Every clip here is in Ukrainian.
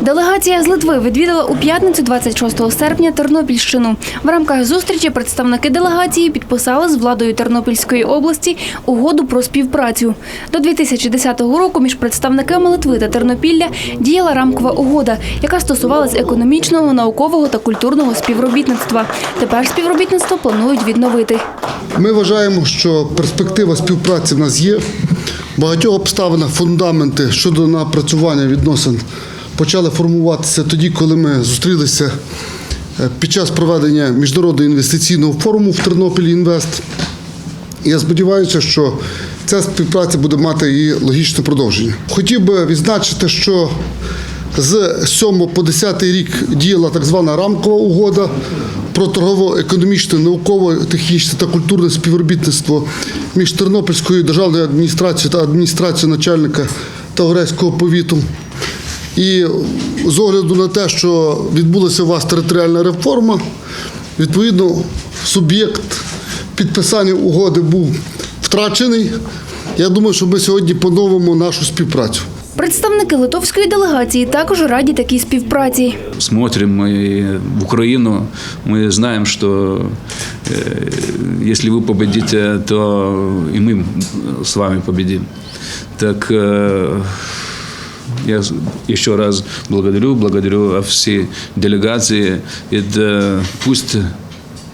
Делегація з Литви відвідала у п'ятницю 26 серпня Тернопільщину. В рамках зустрічі представники делегації підписали з владою Тернопільської області угоду про співпрацю. До 2010 року між представниками Литви та Тернопілля діяла рамкова угода, яка стосувалась економічного, наукового та культурного співробітництва. Тепер співробітництво планують відновити. Ми вважаємо, що перспектива співпраці в нас є. Багатьох обставинах фундаменти щодо напрацювання відносин почали формуватися тоді, коли ми зустрілися е, під час проведення міжнародного інвестиційного форуму в Тернопіль Інвест. Я сподіваюся, що ця співпраця буде мати її логічне продовження. Хотів би відзначити, що з 7 по 10 рік діяла так звана рамкова угода про торгово-економічне, науково-технічне та культурне співробітництво між Тернопільською державною адміністрацією та адміністрацією начальника Таврейського повіту. І з огляду на те, що відбулася у вас територіальна реформа, відповідно, суб'єкт підписання угоди був втрачений. Я думаю, що ми сьогодні поновимо нашу співпрацю. Представники литовської делегації також раді такій співпраці. смотрим мы в Украину, мы знаем, что э, если вы победите, то и мы с вами победим. Так э, я с- еще раз благодарю, благодарю всей делегации. И да, пусть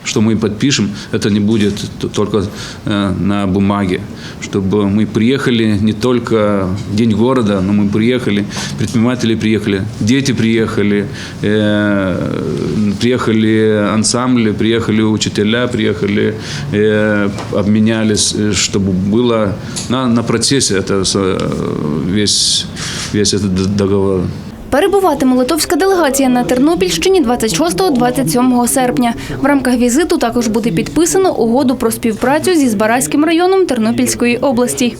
что мы подпишем, это не будет т- только э, на бумаге. Чтобы мы приехали не только в День города, но мы приехали, предприниматели приехали, дети приехали, э, приехали ансамбли, приехали учителя, приехали, э, обменялись, э, чтобы было на, на процессе это э, весь, весь этот д- договор. Перебуватиме литовська делегація на Тернопільщині 26-27 серпня. В рамках візиту також буде підписано угоду про співпрацю зі Збаразьким районом Тернопільської області.